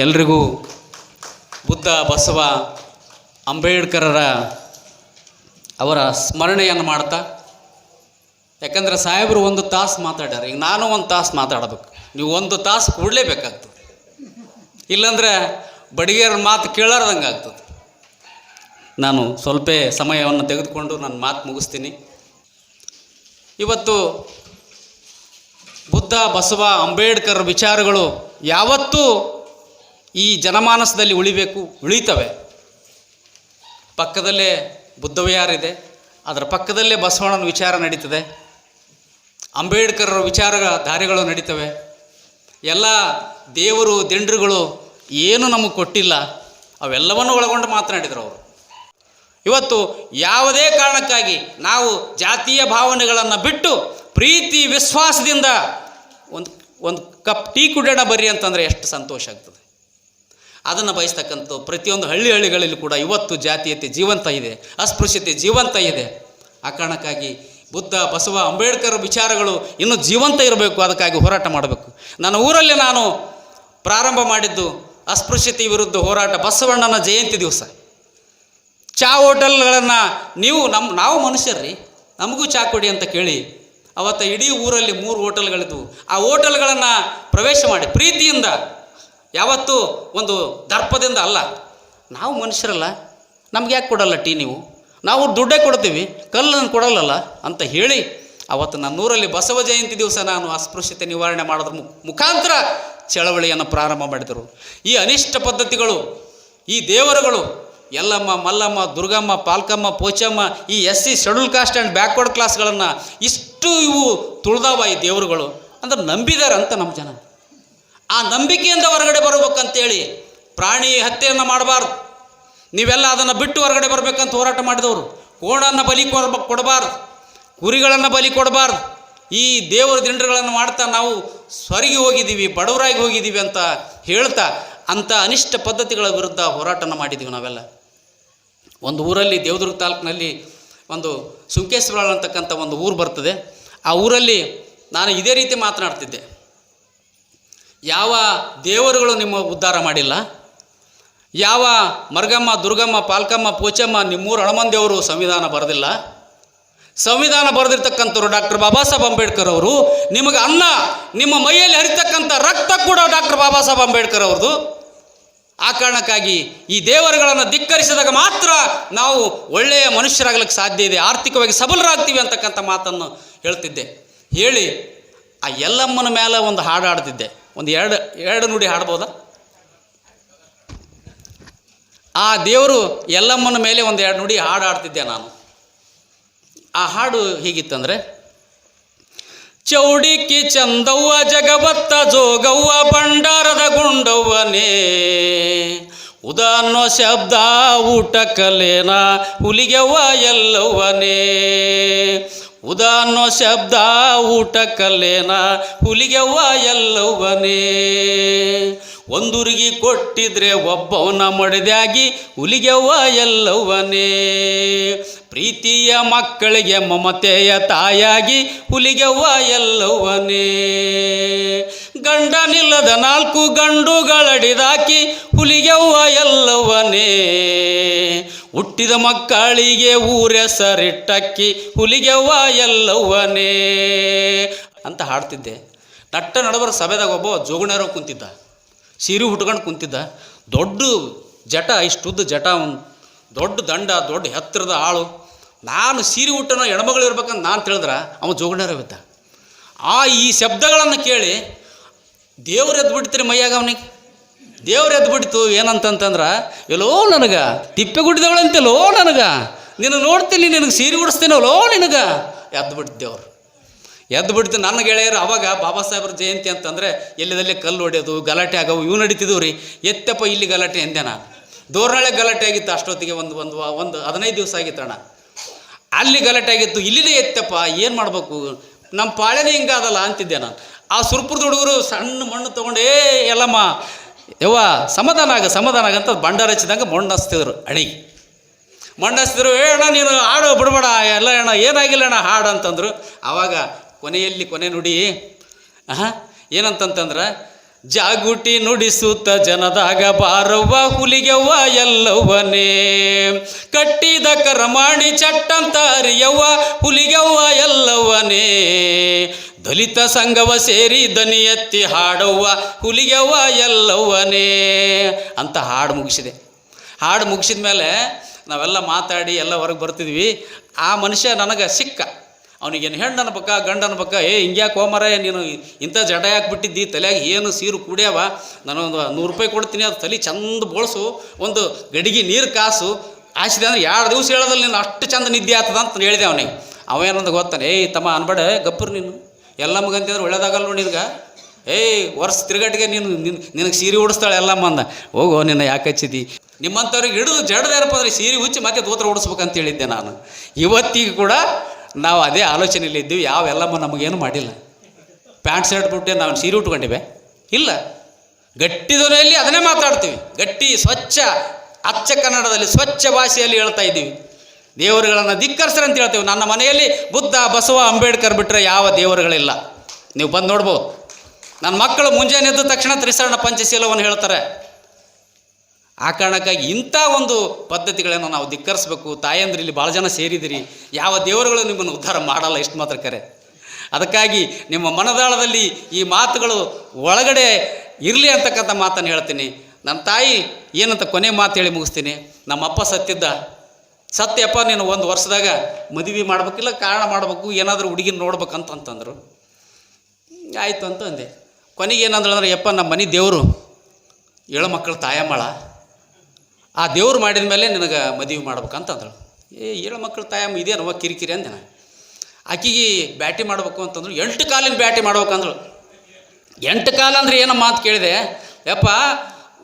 ಎಲ್ರಿಗೂ ಬುದ್ಧ, ಬಸವ, ಅಂಬೇಡ್ಕರರ ಅವರ ಸ್ಮರಣೆಯನ್ನು ಮಾಡ್ತಾ, ಯಾಕಂದರೆ ಸಾಹೇಬರು ಒಂದು ತಾಸು ಮಾತಾಡ್ಯಾರ. ಈಗ ನಾನು ಒಂದು ತಾಸು ಮಾತಾಡಬೇಕು. ನೀವು ಒಂದು ತಾಸು ಕೂಡಲೇಬೇಕಾಗ್ತದೆ ಇಲ್ಲಾಂದರೆ ಬಡಿಗೆರ ಮಾತು ಕೇಳಾರ್ದಂಗೆ ಆಗ್ತದೆ. ನಾನು ಸ್ವಲ್ಪ ಸಮಯವನ್ನು ತೆಗೆದುಕೊಂಡು ನನ್ನ ಮಾತು ಮುಗಿಸ್ತೀನಿ. ಇವತ್ತು ಬುದ್ಧ, ಬಸವ, ಅಂಬೇಡ್ಕರ್ ವಿಚಾರಗಳು ಯಾವತ್ತೂ ಈ ಜನಮಾನಸದಲ್ಲಿ ಉಳಿಬೇಕು, ಉಳಿತವೆ. ಪಕ್ಕದಲ್ಲೇ ಬುದ್ಧವಿಹಾರಿದೆ ಅದರ ಪಕ್ಕದಲ್ಲೇ ಬಸವಣ್ಣನ ವಿಚಾರ ನಡೀತದೆ. ಅಂಬೇಡ್ಕರ್ ವಿಚಾರ ದಾರಿಗಳು ನಡೀತವೆ. ಎಲ್ಲ ದೇವರು, ದಿಂಡ್ರುಗಳು ಏನು ನಮಗೆ ಕೊಟ್ಟಿಲ್ಲ, ಅವೆಲ್ಲವನ್ನು ಒಳಗೊಂಡು ಮಾತನಾಡಿದರು ಅವರು. ಇವತ್ತು ಯಾವುದೇ ಕಾರಣಕ್ಕಾಗಿ ನಾವು ಜಾತೀಯ ಭಾವನೆಗಳನ್ನು ಬಿಟ್ಟು ಪ್ರೀತಿ, ವಿಶ್ವಾಸದಿಂದ ಒಂದು ಒಂದು ಕಪ್ ಟೀ ಕುಡಿಯೋಣ ಬರ್ರಿ ಅಂತಂದರೆ ಎಷ್ಟು ಸಂತೋಷ ಆಗ್ತದೆ. ಅದನ್ನು ಬಯಸ್ತಕ್ಕಂಥ ಪ್ರತಿಯೊಂದು ಹಳ್ಳಿ ಹಳ್ಳಿಗಳಲ್ಲಿ ಕೂಡ ಇವತ್ತು ಜಾತೀಯತೆ ಜೀವಂತ ಇದೆ, ಅಸ್ಪೃಶ್ಯತೆ ಜೀವಂತ ಇದೆ. ಆ ಕಾರಣಕ್ಕಾಗಿ ಬುದ್ಧ, ಬಸವ, ಅಂಬೇಡ್ಕರ್ ವಿಚಾರಗಳು ಇನ್ನೂ ಜೀವಂತ ಇರಬೇಕು, ಅದಕ್ಕಾಗಿ ಹೋರಾಟ ಮಾಡಬೇಕು. ನನ್ನ ಊರಲ್ಲಿ ನಾನು ಪ್ರಾರಂಭ ಮಾಡಿದ್ದು ಅಸ್ಪೃಶ್ಯತೆ ವಿರುದ್ಧ ಹೋರಾಟ ಬಸವಣ್ಣನ ಜಯಂತಿ ದಿವಸ. ಚಾ ಹೋಟೆಲ್ಗಳನ್ನು ನೀವು ನಮ್ಮ ನಾವು ಮನುಷ್ಯರ್ರಿ, ನಮಗೂ ಚಾ ಕೊಡಿ ಅಂತ ಕೇಳಿ ಅವತ್ತು ಇಡೀ ಊರಲ್ಲಿ ಮೂರು ಹೋಟೆಲ್ಗಳಿದ್ವು. ಆ ಹೋಟೆಲ್ಗಳನ್ನು ಪ್ರವೇಶ ಮಾಡಿ, ಪ್ರೀತಿಯಿಂದ ಯಾವತ್ತೂ ಒಂದು ದರ್ಪದಿಂದ ಅಲ್ಲ. ನಾವು ಮನುಷ್ಯರಲ್ಲ, ನಮ್ಗೆ ಯಾಕೆ ಕೊಡಲ್ಲ ಟೀ ನೀವು? ನಾವು ದುಡ್ಡೇ ಕೊಡ್ತೀವಿ, ಕಲ್ಲನ್ನು ಕೊಡಲ್ಲಲ್ಲ ಅಂತ ಹೇಳಿ ಅವತ್ತು ನನ್ನೂರಲ್ಲಿ ಬಸವ ಜಯಂತಿ ದಿವಸ ನಾನು ಅಸ್ಪೃಶ್ಯತೆ ನಿವಾರಣೆ ಮಾಡೋದ್ರ ಮುಖಾಂತರ ಚಳವಳಿಯನ್ನು ಪ್ರಾರಂಭ ಮಾಡಿದರು. ಈ ಅನಿಷ್ಟ ಪದ್ಧತಿಗಳು, ಈ ದೇವರುಗಳು, ಯಲ್ಲಮ್ಮ, ಮಲ್ಲಮ್ಮ, ದುರ್ಗಮ್ಮ, ಪಾಲ್ಕಮ್ಮ, ಪೋಚಮ್ಮ, ಈ S C scheduled caste and backward ಕ್ಲಾಸ್ಗಳನ್ನು ಇಷ್ಟು ಇವು ತುಳಿದಾವ ಈ ದೇವರುಗಳು. ಅಂದ್ರೆ ನಂಬಿದಾರೆ ಅಂತ ನಮ್ಮ ಜನ. ಆ ನಂಬಿಕೆಯಿಂದ ಹೊರಗಡೆ ಬರಬೇಕಂತೇಳಿ ಪ್ರಾಣಿ ಹತ್ಯೆಯನ್ನು ಮಾಡಬಾರ್ದು. ನೀವೆಲ್ಲ ಅದನ್ನು ಬಿಟ್ಟು ಹೊರಗಡೆ ಬರಬೇಕಂತ ಹೋರಾಟ ಮಾಡಿದವರು, ಕೋಣನ್ನು ಬಲಿ ಕೊಡ ಕೊಡಬಾರ್ದು. ಕುರಿಗಳನ್ನು ಬಲಿ ಕೊಡಬಾರ್ದು. ಈ ದೇವರ ದಿಂಡ್ರುಗಳನ್ನು ಮಾಡ್ತಾ ನಾವು ಸ್ವರ್ಗಿ ಹೋಗಿದ್ದೀವಿ, ಬಡವರಾಗಿ ಹೋಗಿದ್ದೀವಿ ಅಂತ ಹೇಳ್ತಾ ಅಂಥ ಅನಿಷ್ಟ ಪದ್ಧತಿಗಳ ವಿರುದ್ಧ ಹೋರಾಟನ ಮಾಡಿದ್ದೀವಿ ನಾವೆಲ್ಲ. ಒಂದು ಊರಲ್ಲಿ ದೇವದುರ್ಗ ತಾಲೂಕಿನಲ್ಲಿ ಒಂದು ಸುಂಕೇಶ್ವರ ಅಂತಕ್ಕಂಥ ಒಂದು ಊರು ಬರ್ತದೆ. ಆ ಊರಲ್ಲಿ ನಾನು ಇದೇ ರೀತಿ ಮಾತನಾಡ್ತಿದ್ದೆ. ಯಾವ ದೇವರುಗಳು ನಿಮ್ಮ ಉದ್ಧಾರ ಮಾಡಿಲ್ಲ? ಯಾವ ಮರ್ಗಮ್ಮ, ದುರ್ಗಮ್ಮ, ಪಾಲ್ಕಮ್ಮ, ಪೋಚಮ್ಮ, ನಿಮ್ಮೂರು ಹಣಮಂದೇವರು ಸಂವಿಧಾನ ಬರೆದಿಲ್ಲ? ಸಂವಿಧಾನ ಬರೆದಿರ್ತಕ್ಕಂಥವ್ರು ಡಾಕ್ಟರ್ ಬಾಬಾ ಸಾಹೇಬ್ ಅಂಬೇಡ್ಕರ್ ಅವರು, ನಿಮಗೆ ಅನ್ನ ನಿಮ್ಮ ಮೈಯಲ್ಲಿ ಹರಿತಕ್ಕಂಥ ರಕ್ತ ಕೂಡ ಡಾಕ್ಟರ್ ಬಾಬಾ ಸಾಹೇಬ್ ಅಂಬೇಡ್ಕರ್ ಅವ್ರದ್ದು. ಆ ಕಾರಣಕ್ಕಾಗಿ ಈ ದೇವರುಗಳನ್ನು ಧಿಕ್ಕರಿಸಿದಾಗ ಮಾತ್ರ ನಾವು ಒಳ್ಳೆಯ ಮನುಷ್ಯರಾಗಲಿಕ್ಕೆ ಸಾಧ್ಯ ಇದೆ, ಆರ್ಥಿಕವಾಗಿ ಸಬಲರಾಗ್ತೀವಿ ಅಂತಕ್ಕಂಥ ಮಾತನ್ನು ಹೇಳ್ತಿದ್ದೆ. ಹೇಳಿ, ಆ ಎಲ್ಲಮ್ಮನ ಮೇಲೆ ಒಂದು ಹಾಡಾಡ್ತಿದ್ದೆ ಒಂದು ಎರಡು ಎರಡು ನುಡಿ ಹಾಡ್ಬೋದಾ? ಆ ದೇವರು ಎಲ್ಲಮ್ಮನ ಮೇಲೆ ಒಂದು ಎರಡು ನುಡಿ ಹಾಡು ಹಾಡ್ತಿದ್ದೆ ನಾನು. ಆ ಹಾಡು ಹೀಗಿತ್ತಂದರೆ, ಚೌಡಿಕಿ ಚಂದವ್ವ ಜಗವತ್ತ ಜೋಗವ್ವ ಭಂಡಾರದ ಗುಂಡವ್ವನೇ ಉದಾನೋ ಶಬ್ದ ಊಟ ಕಲೇನ ಹುಲಿಗೆವ್ವ ಎಲ್ಲವ್ವನೇ ಉದಾನ್ನೋ ಶಬ್ದ ಊಟ ಕಲ್ಲೇನ ಹುಲಿಗೆವ್ವ ಎಲ್ಲವ್ವನೇ? ಒಂದುರುಗಿ ಕೊಟ್ಟಿದ್ರೆ ಒಬ್ಬವನ ಮಡದಾಗಿ ಹುಲಿಗೆವ್ವ ಎಲ್ಲವ್ವನೇ? ಪ್ರೀತಿಯ ಮಕ್ಕಳಿಗೆ ಮಮತೆಯ ತಾಯಾಗಿ ಹುಲಿಗೆವ್ವ ಎಲ್ಲವ್ವನೇ? ಗಂಡನಿಲ್ಲದ ನಾಲ್ಕು ಗಂಡುಗಳಡಿದಾಕಿ ಹುಲಿಗೆವ್ವ ಎಲ್ಲವ್ವನೇ? ಹುಟ್ಟಿದ ಮಕ್ಕಳಿಗೆ ಊರೆಸರಿಟ್ಟಕ್ಕಿ ಹುಲಿಗೆವ್ವ ಎಲ್ಲವ್ವನೇ ಅಂತ ಹಾಡ್ತಿದ್ದೆ. ನಟ್ಟ ನಡಬರ ಸಭೆದಾಗ ಒಬ್ಬ ಜೋಗುಣರು ಕುಂತಿದ್ದ. ಸೀರೆ ಹುಟ್ಕೊಂಡು ಕುಂತಿದ್ದ. ದೊಡ್ಡ ಜಟ, ಇಷ್ಟುದ್ದ ಜಟ ಅವನು. ದೊಡ್ಡ ದಂಡ, ದೊಡ್ಡ ಎತ್ತರದ ಆಳು. ನಾನು ಸೀರೆ ಹುಟ್ಟನ ಹೆಣ್ಮಗಳು ಇರ್ಬೇಕಂತ ನಾನು ತಿಳಿದ್ರೆ ಅವನು ಜೋಗುಣರ ಬಿದ್ದ ಆ ಈ ಶಬ್ದಗಳನ್ನು ಕೇಳಿ ದೇವ್ರು ಎದ್ದು ಬಿಡ್ತೀರಿ ಮೈಯಾಗ ಅವನಿಗೆ? ದೇವ್ರು ಎದ್ದು ಬಿಡ್ತು, ಏನಂತಂತಂದ್ರೆ, ಎಲ್ಲೋ ನನಗೆ, ತಿಪ್ಪೆ ಗುಡ್ಡದವಳಂತೆಲ್ಲೋ ನನಗೆ. ನೀನು ನೋಡ್ತೀನಿ, ನಿನಗೆ ಸೀರೆ ಉಡಿಸ್ತೀನಲ್ಲೋ ನಿನಗೆ. ಎದ್ದು ಬಿಡ್ತು ದೇವ್ರು. ಎದ್ದು ಬಿಡ್ತು ನನ್ನ ಗೆಳೆಯರು ಅವಾಗ ಬಾಬಾ ಸಾಹೇಬ್ರ ಜಯಂತಿ ಅಂತಂದರೆ, ಎಲ್ಲಿದಲ್ಲಿ ಕಲ್ಲು ಹೊಡೆಯೋದು, ಗಲಾಟೆ ಆಗವು, ಇವು ನಡೀತಿದ್ವು ರೀ. ಎತ್ತಪ್ಪ, ಇಲ್ಲಿ ಗಲಾಟೆ ಎಂದೆ ನಾನು. ದೋರ್ನಾಳೆ ಗಲಾಟೆ ಆಗಿತ್ತು ಅಷ್ಟೊತ್ತಿಗೆ ಒಂದು ಒಂದು ಒಂದು ಹದಿನೈದು ದಿವಸ ಆಗಿತ್ತು ಅಣ್ಣ. ಅಲ್ಲಿ ಗಲಾಟೆ ಆಗಿತ್ತು ಇಲ್ಲಿದೆ ಎತ್ತಪ್ಪ, ಏನು ಮಾಡಬೇಕು? ನಮ್ಮ ಪಾಳೆನೇ ಹಿಂಗಾದಲ್ಲ ಅಂತಿದ್ದೆ ನಾನು. ಆ ಸುರ್ಪುರದ ಹುಡುಗರು ಸಣ್ಣ ಮಣ್ಣು ತೊಗೊಂಡು, ಎಲ್ಲಮ್ಮ ಯವ್ವ, ಸಮಾಧಾನ ಆಗ ಸಮಾಧಾನ ಆಗ ಅಂತ ಬಂಡಾರ ಹಚ್ಚಿದಂಗೆ ಮಣ್ಣು ಹಚ್ತಿದ್ರು ಅಣಿಗೆ ಮಣ್ಣು ಹಚ್ತಿದ್ರು, ಏ ಅಣ್ಣ, ನೀನು ಹಾಡು ಬಿಡಬೇಡ, ಎಲ್ಲ ಅಣ್ಣ, ಏನಾಗಿಲ್ಲ ಅಣ್ಣ, ಹಾಡು ಅಂತಂದರು. ಆವಾಗ ಕೊನೆಯಲ್ಲಿ ಕೊನೆ ನುಡಿ ಹಾಂ ಏನಂತಂತಂದ್ರೆ, ಜಾಗುಟಿ ನುಡಿಸುತ್ತ ಜನದಾಗ ಬಾರವ್ವ, ಹುಲಿಗೆವ್ವ ಎಲ್ಲವನೇ ಕಟ್ಟಿದ ಕರಮಾಣಿ ಚಟ್ಟಂತ ಅರಿಯವ್ವ, ಹುಲಿಗೆವ್ವ, ಎಲ್ಲವ್ವನೇ. ದಲಿತ ಸಂಘವ ಸೇರಿ ದನಿ ಎತ್ತಿ ಹಾಡವ್ವ, ಹುಲಿಗೆವ್ವ ಎಲ್ಲವ್ವನೇ ಅಂತ ಹಾಡು ಮುಗಿಸಿದೆ. ಹಾಡು ಮುಗಿಸಿದ ಮೇಲೆ ನಾವೆಲ್ಲ ಮಾತಾಡಿ ಎಲ್ಲ ಹೊರಗೆ ಬರ್ತಿದ್ವಿ. ಆ ಮನುಷ್ಯ ನನಗೆ ಸಿಕ್ಕ. ಅವನಿಗೇನು ಹೆಣ್ಣು ಅನ್ಬೇಕ ಗಂಡು ಅನ್ಬೇಕ ಏ ಹಿಂಗ್ಯಾಕೆ ಹೋಮರ ನೀನು ಇಂಥ ಜಡ ಯಾಕೆ ಬಿಟ್ಟಿದ್ದಿ ತಲೆಯಾಗ ಏನು ಸೀರು ಕುಡಿಯವ? ನಾನೊಂದು ನೂರು ರೂಪಾಯಿ ಕೊಡ್ತೀನಿ, ಅದು ತಲೆ ಚಂದ ಬೋಳಿಸು, ಒಂದು ಗಡಿಗೆ ನೀರು ಕಾಸು. ಆಸಿದೆ ಅಂದ್ರೆ ಎರಡು ದಿವಸ ಹೇಳೋದಲ್ಲಿ ನೀನು, ಅಷ್ಟು ಚಂದ ನಿದ್ದೆ ಆಗ್ತದ ಅಂತ ಹೇಳಿದೆ ಅವನಿಗೆ. ಅವೇನಂದ ಗೊತ್ತಾನೆ, ಏಯ್, ತಮ್ಮ ಅನ್ಬೇಡ, ಗಪ್ಪರು ನೀನು. ಎಲ್ಲ ಮಗಂತಿದ್ರೆ ಒಳ್ಳೇದಾಗಲ್ಲ ನೋಡಿ ನಿನ್ಗೆ ಏಯ್, ವರ್ಷ ತಿರುಗಟ್ಟಿಗೆ ನೀನು, ನಿನ್, ನಿನಗೆ ಸೀರೆ ಉಡಿಸ್ತಾಳೆ ಎಲ್ಲಮ್ಮ ಅಂದ ಹೋಗೋ, ನಿನ್ನ ಯಾಕೆ ಹಚ್ಚಿದಿ? ನಿಮ್ಮಂಥವ್ರಿಗೆ ಹಿಡಿದು ಜಡದೇನಪ್ಪ ಅಂದರೆ ಸೀರೆ ಹುಚ್ಚಿ ಮತ್ತೆ ದೋತ್ರ ಉಡಿಸ್ಬೇಕಂತ ಹೇಳಿದ್ದೆ ನಾನು. ಇವತ್ತಿಗೂ ಕೂಡ ನಾವು ಅದೇ ಆಲೋಚನೆಯಲ್ಲಿ ಇದ್ದೀವಿ, ಯಾವ ಎಲ್ಲಮ್ಮ ನಮಗೇನು ಮಾಡಿಲ್ಲ. ಪ್ಯಾಂಟ್, ಶರ್ಟ್, ಬಿಟ್ಟೆ ನಾವು ಸೀರೆ ಉಟ್ಕೊಂಡಿವೆ. ಇಲ್ಲ. ಗಟ್ಟಿ ಅದನ್ನೇ ಮಾತಾಡ್ತೀವಿ. ಗಟ್ಟಿ, ಸ್ವಚ್ಛ, ಅಚ್ಚ ಕನ್ನಡದಲ್ಲಿ ಸ್ವಚ್ಛ ಭಾಷೆಯಲ್ಲಿ ಹೇಳ್ತಾ ಇದ್ದೀವಿ. ದೇವರುಗಳನ್ನು ಧಿಕ್ಕರಿಸ್ರಿ ಅಂತ ಹೇಳ್ತೇವೆ. ನನ್ನ ಮನೆಯಲ್ಲಿ ಬುದ್ಧ, ಬಸವ, ಅಂಬೇಡ್ಕರ್ ಬಿಟ್ಟರೆ ಯಾವ ದೇವರುಗಳಿಲ್ಲ. ನೀವು ಬಂದು ನೋಡ್ಬೋದು ನನ್ನ ಮಕ್ಕಳು ಮುಂಜಾನೆ ಎದ್ದ ತಕ್ಷಣ ತ್ರಿಸರಣ ಪಂಚಶೀಲವನ್ನು ಹೇಳ್ತಾರೆ. ಆ ಕಾರಣಕ್ಕಾಗಿ ಇಂಥ ಒಂದು ಪದ್ಧತಿಗಳನ್ನು ನಾವು ಧಿಕ್ಕರಿಸ್ಬೇಕು. ತಾಯಂದ್ರೆ ಇಲ್ಲಿ ಭಾಳ ಜನ ಸೇರಿದಿರಿ ಯಾವ ದೇವರುಗಳು ನಿಮ್ಮನ್ನು ಉದ್ಧಾರ ಮಾಡಲ್ಲ ಇಷ್ಟು ಮಾತ್ರ ಕರೆ. ಅದಕ್ಕಾಗಿ ನಿಮ್ಮ ಮನದಾಳದಲ್ಲಿ ಈ ಮಾತುಗಳು ಒಳಗಡೆ ಇರಲಿ ಅಂತಕ್ಕಂಥ ಮಾತನ್ನು ಹೇಳ್ತೀನಿ. ನನ್ನ ತಾಯಿ ಏನಂತ ಕೊನೆ ಮಾತು ಹೇಳಿ ಮುಗಿಸ್ತೀನಿ. ನಮ್ಮ ಅಪ್ಪ ಸತ್ತಿದ್ದ ಸತ್ಯಪ್ಪ, ನೀನು ಒಂದು ವರ್ಷದಾಗ ಮದುವೆ ಮಾಡ್ಬೇಕಿಲ್ಲ, ಕಾರಣ ಮಾಡಬೇಕು, ಏನಾದರೂ ಹುಡುಗಿನ ಅಂತಂದರು ಆಯಿತು ಅಂತ ಅಂದೆ ಕೊನೆಗೆ ಏನಂದ್ರೆ ಅಂದ್ರೆ, ಯಪ್ಪ, ನಮ್ಮ ಮನೆ ದೇವರು, ಏಳು ಮಕ್ಕಳು ತಾಯಮ್ಮಳ. ಆ ದೇವ್ರು ಮಾಡಿದ ಮೇಲೆ ನಿನಗೆ ಮದುವೆ ಮಾಡ್ಬೇಕಂತಂದಳು. ಏ, ಏಳು ಮಕ್ಕಳು ತಾಯಮ್ಮ ಇದೇನವ ಕಿರಿಕಿರಿ ಅಂದೆ ನಾನು ಆಕಿಗೆ ಬ್ಯಾಟಿ ಮಾಡಬೇಕು ಅಂತಂದ್ರು, ಎಂಟು ಕಾಲಿನ ಬ್ಯಾಟಿ ಮಾಡ್ಬೇಕಂದಳು. ಎಂಟು ಕಾಲ ಅಂದ್ರೆ ಏನಮ್ಮ ಅಂತ ಕೇಳಿದೆ. ಯಪ್ಪ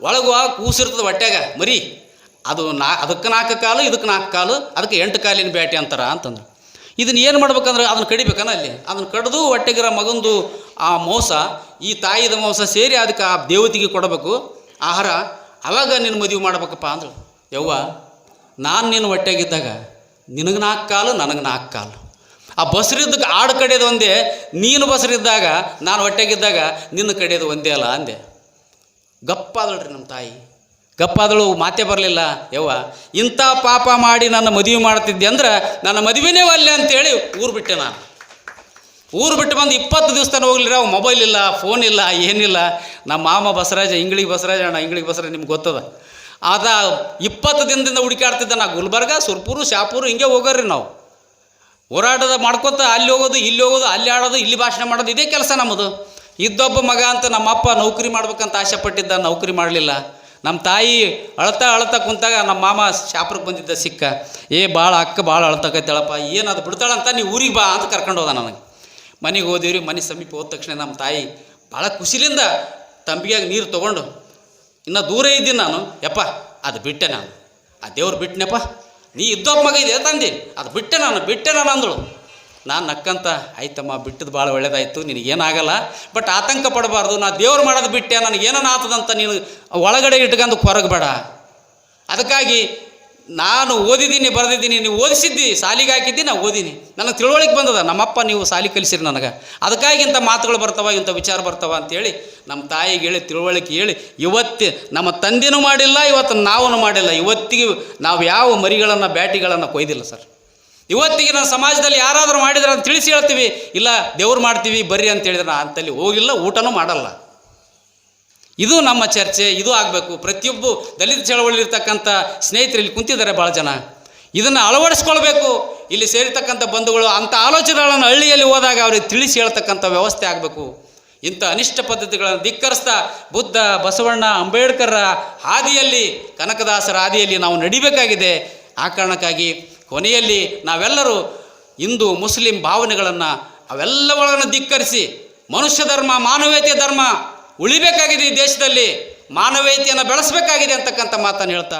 ಒಳಗುವ ಕೂಸಿರ್ತದೆ ಹೊಟ್ಟೆಗ, ಮರಿ. ಅದು ನಾ, ಅದಕ್ಕೆ ನಾಲ್ಕು ಕಾಲು, ಇದಕ್ಕೆ ನಾಲ್ಕು ಕಾಲು, ಅದಕ್ಕೆ ಎಂಟು ಕಾಲಿನ ಬ್ಯಾಟಿ ಅಂತಾರ ಅಂತಂದ್ರೆ. ಇದನ್ನ ಏನು ಮಾಡ್ಬೇಕಂದ್ರೆ ಅದನ್ನು ಕಡಿಬೇಕನ ಅಲ್ಲಿ? ಅದನ್ನು ಕಡಿದು ಹೊಟ್ಟೆಗಿರೋ ಮಗಂದು ಆ ಮೋಸ, ಈ ತಾಯಿದ ಮೋಸ ಸೇರಿ ಅದಕ್ಕೆ ಆ ದೇವತೆಗೆ ಕೊಡಬೇಕು. ಆಹಾರ, ಅವಾಗ ನಿನ್ನ ಮದುವೆ ಮಾಡ್ಬೇಕಪ್ಪ ಅಂದಳು ಯವ್ವ, ನಾನು ನಿನ್ನ ಹೊಟ್ಟೆಗಿದ್ದಾಗ ನಿನಗೆ ನಾಲ್ಕು ಕಾಲು, ನನಗೆ ನಾಲ್ಕು ಕಾಲು. ಆ ಬಸರಿದ್ದಕ್ಕೆ ಆಡು ಕಡೆಯದು ಒಂದೇ, ನೀನು ಬಸರಿದ್ದಾಗ ನಾನು ಹೊಟ್ಟೆಗಿದ್ದಾಗ ನಿನ್ನ ಕಡೆಯದು ಒಂದೇ ಅಲ್ಲ ಅಂದೆ. ಗಪ್ಪಾದಳ್ರಿ ನಮ್ಮ ತಾಯಿ. ಗಪ್ಪಾದಳು, ಮಾತೇ ಬರಲಿಲ್ಲ. ಯವ್ವ, ಇಂಥ ಪಾಪ ಮಾಡಿ ನನ್ನ ಮದುವೆ ಮಾಡ್ತಿದ್ದೆ ಅಂದ್ರೆ ನನ್ನ ಮದುವೆನೇ ಒಲ್ಲೆ ಅಂತೇಳಿ ಊರು ಬಿಟ್ಟೆ ನಾನು. ಊರು ಬಿಟ್ಟು ಬಂದು ಇಪ್ಪತ್ತು ದಿವಸ ತನಕ ಹೋಗ್ಲಿರ ಅವು ಮೊಬೈಲ್ ಇಲ್ಲ ಫೋನ್ ಇಲ್ಲ, ಏನಿಲ್ಲ. ನಮ್ಮ ಮಾಮ ಬಸರಾಜ ಇಂಗ್ಳಿಗೆ ಬಸರಾಜ ಅಣ್ಣ ಇಂಗ್ಳಿಗೆ ಬಸವರಾಜ, ನಿಮ್ಗೆ ಗೊತ್ತದ? ಆದ ಇಪ್ಪತ್ತು ದಿನದಿಂದ ಹುಡುಕಾಡ್ತಿದ್ದ ನಾ ಗುಲ್ಬರ್ಗ, ಸುರ್ಪುರು, ಶಾಪುರು, ಹಿಂಗೆ ಹೋಗೋರಿ ನಾವು. ಹೋರಾಟದ ಮಾಡ್ಕೊತ ಅಲ್ಲಿ ಹೋಗೋದು, ಇಲ್ಲಿ ಹೋಗೋದು, ಅಲ್ಲಿ ಆಡೋದು, ಇಲ್ಲಿ ಭಾಷಣ ಮಾಡೋದು, ಇದೇ ಕೆಲಸ ನಮ್ಮದು. ಇದ್ದೊಬ್ಬ ಮಗ ಅಂತ ನಮ್ಮಪ್ಪ ನೌಕರಿ ಮಾಡ್ಬೇಕಂತ ಆಸೆ ಪಟ್ಟಿದ್ದ ನೌಕರಿ ಮಾಡಲಿಲ್ಲ. ನಮ್ಮ ತಾಯಿ ಅಳ್ತಾ ಅಳ್ತಾ ಕುಂತಾಗ ನಮ್ಮ ಮಾಮ ಶಾಪುರಕ್ಕೆ ಬಂದಿದ್ದ ಸಿಕ್ಕ, ಏ ಭಾಳ ಅಕ್ಕ ಭಾಳ ಅಳ್ತಕೈತೇಳಪ್ಪ ಏನು ಅದು ಬಿಡ್ತಾಳಂತ ನೀವು ಊರಿಗೆ ಬಾ ಅಂತ ಕರ್ಕೊಂಡು ಹೋದ ನನಗೆ. ಮನೆಗೆ ಹೋದಿವ್ರಿ, ಮನೆ ಸಮೀಪ ಹೋದ ತಕ್ಷಣ ನಮ್ಮ ತಾಯಿ ಭಾಳ ಖುಷಿಲಿಂದ ತಂಬಿಗೆ ನೀರು ತೊಗೊಂಡು, ಇನ್ನು ದೂರ ಇದ್ದೀನಿ ನಾನು, ಯಪ್ಪ, ಅದು ಬಿಟ್ಟೆ ನಾನು, ಆ ದೇವ್ರು ಬಿಟ್ಟನೆಪ್ಪ ನೀ ಇದ್ದೋ ಮಗ ಇದೆ ತಂದೆ, ಅದು ಬಿಟ್ಟೆ ನಾನು ಬಿಟ್ಟೆ ನಾನು ಅಂದಳು. ನಾನು ನಕ್ಕಂತ, ಆಯ್ತಮ್ಮ ಬಿಟ್ಟದ್ದು ಭಾಳ ಒಳ್ಳೇದಾಯ್ತು, ನಿನಗೇನಾಗಲ್ಲ, ಬಟ್ ಆತಂಕ ಪಡಬಾರ್ದು, ನಾ ದೇವ್ರು ಮಾಡೋದು ಬಿಟ್ಟೆ ನನಗೇನನ್ನ ಆತದಂತ ನೀನು ಒಳಗಡೆ ಇಟ್ಕೊಂಡು ಹೊರಗೆ ಬೇಡ. ಅದಕ್ಕಾಗಿ ನಾನು ಓದಿದ್ದೀನಿ, ಬರೆದಿದ್ದೀನಿ, ನೀವು ಓದಿಸಿದ್ದಿ, ಸಾಲಿಗೆ ಹಾಕಿದ್ದಿ, ನಾ ಓದಿನಿ. ನನಗೆ ತಿಳುವಳಿಕೆ ಬಂದದ, ನಮ್ಮಪ್ಪ, ನೀವು ಸಾಲಿ ಕಲಿಸಿರಿ ನನಗೆ. ಅದಕ್ಕಾಗಿ ಇಂಥ ಮಾತುಗಳು ಬರ್ತಾವ, ಇಂಥ ವಿಚಾರ ಬರ್ತಾವ ಅಂತೇಳಿ ನಮ್ಮ ತಾಯಿಗೆ ಹೇಳಿ, ತಿಳುವಳಿಕೆ ಹೇಳಿ, ಇವತ್ತು ನಮ್ಮ ತಂದೆನೂ ಮಾಡಿಲ್ಲ, ಇವತ್ತು ನಾವೂ ಮಾಡಿಲ್ಲ. ಇವತ್ತಿಗೆ ನಾವು ಯಾವ ಮರಿಗಳನ್ನು, ಬ್ಯಾಟಿಗಳನ್ನು ಕೊಯ್ದಿಲ್ಲ ಸರ್. ಇವತ್ತಿಗೆ ನಮ್ಮ ಸಮಾಜದಲ್ಲಿ ಯಾರಾದರೂ ಮಾಡಿದ್ರೆ ಅಂತ ತಿಳಿಸಿ ಹೇಳ್ತೀವಿ. ಇಲ್ಲ, ದೇವ್ರು ಮಾಡ್ತೀವಿ, ಬರ್ರಿ ಅಂತ ಹೇಳಿದ್ರೆ ನಾ ಅಂತಲ್ಲಿ ಹೋಗಿಲ್ಲ, ಊಟನೂ ಮಾಡಲ್ಲ. ಇದು ನಮ್ಮ ಚರ್ಚೆ, ಇದು ಆಗಬೇಕು. ಪ್ರತಿಯೊಬ್ಬ ದಲಿತ ಚಳವಳಿರ್ತಕ್ಕಂಥ ಸ್ನೇಹಿತರು ಇಲ್ಲಿ ಕುಂತಿದ್ದಾರೆ ಭಾಳ ಜನ. ಇದನ್ನು ಅಳವಡಿಸ್ಕೊಳ್ಬೇಕು. ಇಲ್ಲಿ ಸೇರಿರ್ತಕ್ಕಂಥ ಬಂಧುಗಳು ಅಂಥ ಆಲೋಚನೆಗಳನ್ನು ಹಳ್ಳಿಯಲ್ಲಿ ಹೋದಾಗ ಅವ್ರಿಗೆ ತಿಳಿಸಿ ಹೇಳ್ತಕ್ಕಂಥ ವ್ಯವಸ್ಥೆ ಆಗಬೇಕು. ಇಂಥ ಅನಿಷ್ಟ ಪದ್ಧತಿಗಳನ್ನು ಧಿಕ್ಕರಿಸ್ತಾ ಬುದ್ಧ, ಬಸವಣ್ಣ, ಅಂಬೇಡ್ಕರ್ರ ಹಾದಿಯಲ್ಲಿ, ಕನಕದಾಸರ ಹಾದಿಯಲ್ಲಿ ನಾವು ನಡಿಬೇಕಾಗಿದೆ. ಆ ಕಾರಣಕ್ಕಾಗಿ ಕೊನೆಯಲ್ಲಿ ನಾವೆಲ್ಲರೂ ಹಿಂದೂ ಮುಸ್ಲಿಂ ಭಾವನೆಗಳನ್ನು ಅವೆಲ್ಲವುಗಳನ್ನು ಧಿಕ್ಕರಿಸಿ ಮನುಷ್ಯ ಧರ್ಮ, ಮಾನವೀಯತೆ ಧರ್ಮ ಉಳಿಬೇಕಾಗಿದೆ ಈ ದೇಶದಲ್ಲಿ. ಮಾನವೀಯತೆಯನ್ನು ಬೆಳೆಸಬೇಕಾಗಿದೆ ಅಂತಕ್ಕಂಥ ಮಾತನ್ನು ಹೇಳ್ತಾ